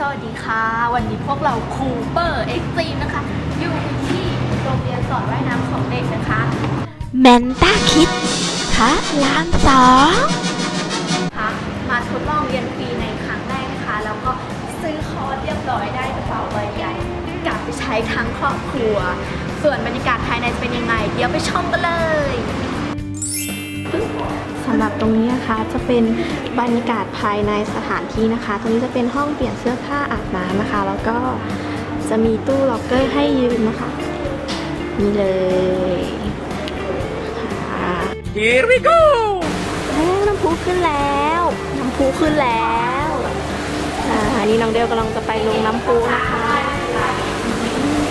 สวัสดีค่ะ วันนี้พวกเราคูเปอร์เอ็กซ์ตรีมนะคะ อยู่ที่โรงเรียนสอนว่ายน้ำของเด็กนะคะแมนต้าคิดพระรามสองคะมาทดลองเรียนฟรีในครั้งแรกนะคะ แล้วก็ซื้อคอร์สเรียบร้อยได้กระเป๋าใบใหญ่กลับไปใช้ทั้งครอบครัว ส่วนบรรยากาศภายในจะเป็นยังไง เดี๋ยวไปชมกันเลย สำหรับตรงนี้นะคะจะเป็นบรรยากาศภายในสถานที่นะคะ ตรงนี้จะเป็นห้องเปลี่ยนเสื้อผ้าอาบน้ำนะคะ แล้วก็จะมีตู้ล็อกเกอร์ให้ยืมนะคะ นี่เลยค่ะ Here we go! แล้วน้ำพุขึ้นแล้ว น้ำพุขึ้นแล้วอ่าอันนี้น้องเดลกำลังจะไปลงน้ำพุนะคะ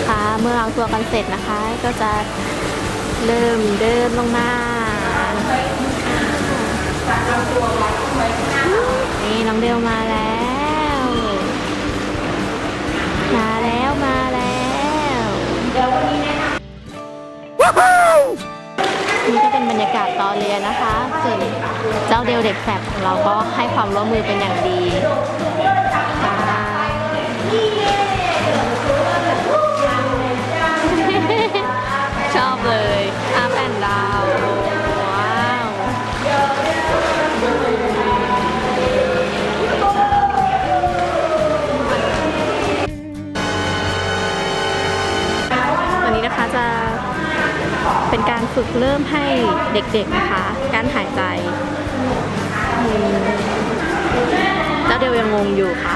ค่ะเมื่อเอาตัวกันเสร็จนะคะ ก็จะเริ่มเดินลงมา นี่น้องเดลมาแล้ว มาแล้วมาแล้วเดี๋ยววันนี้แนะนำนี่ก็เป็นบรรยากาศตอนเรียนนะคะส่วนเจ้าเดลเด็กแสบของเราก็ให้ความร่วมมือเป็นอย่างดีค่ะ นี้นะคะจะเป็นการฝึกเริ่มให้เด็กๆนะคะ การหายใจอืมเจ้าเดียวยังงงอยู่ค่ะ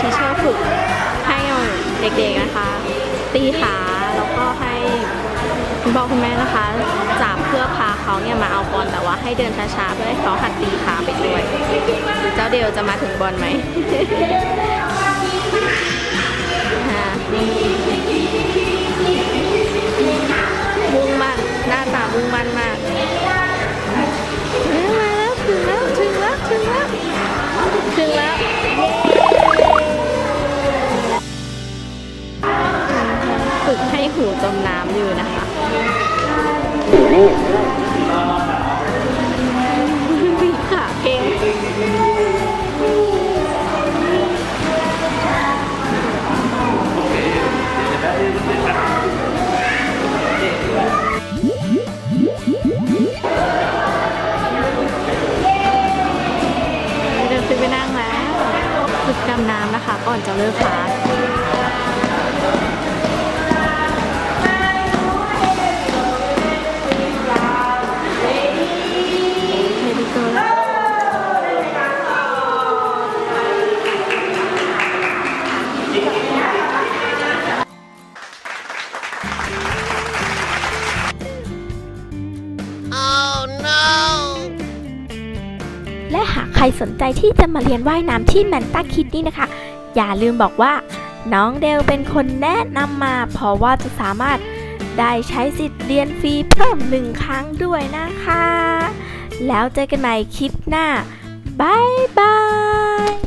ที่ชอบฝึกให้เด็กๆนะคะ ตีขาแล้วก็ให้ คุณพ่อคุณแม่นะคะจับเพื่อพาเขาเนี่ยมาเอาบอลแต่ว่าให้เดินช้าๆเพื่อให้เขาหัดตีขาไปด้วย เจ้าเดียวจะมาถึงบอลไหมฮะมุ่งมั่นหน้าตามุ่งมั่นมาก จมน้ำอยู่นะคะมีขาเก่งเดินขึ้นไปนั่งแล้วฝึกดำน้ำนะคะ ก่อนจะเลิกคลาส และหากใครสนใจที่จะมาเรียนว่ายน้ำที่แมนตาคิดนี่นะคะ อย่าลืมบอกว่า น้องเดลเป็นคนแนะนำมา เพราะว่าจะสามารถได้ใช้สิทธิ์เรียนฟรีเพิ่มหนึ่งครั้งด้วยนะคะ แล้วเจอกันใหม่คลิปหน้าบายบาย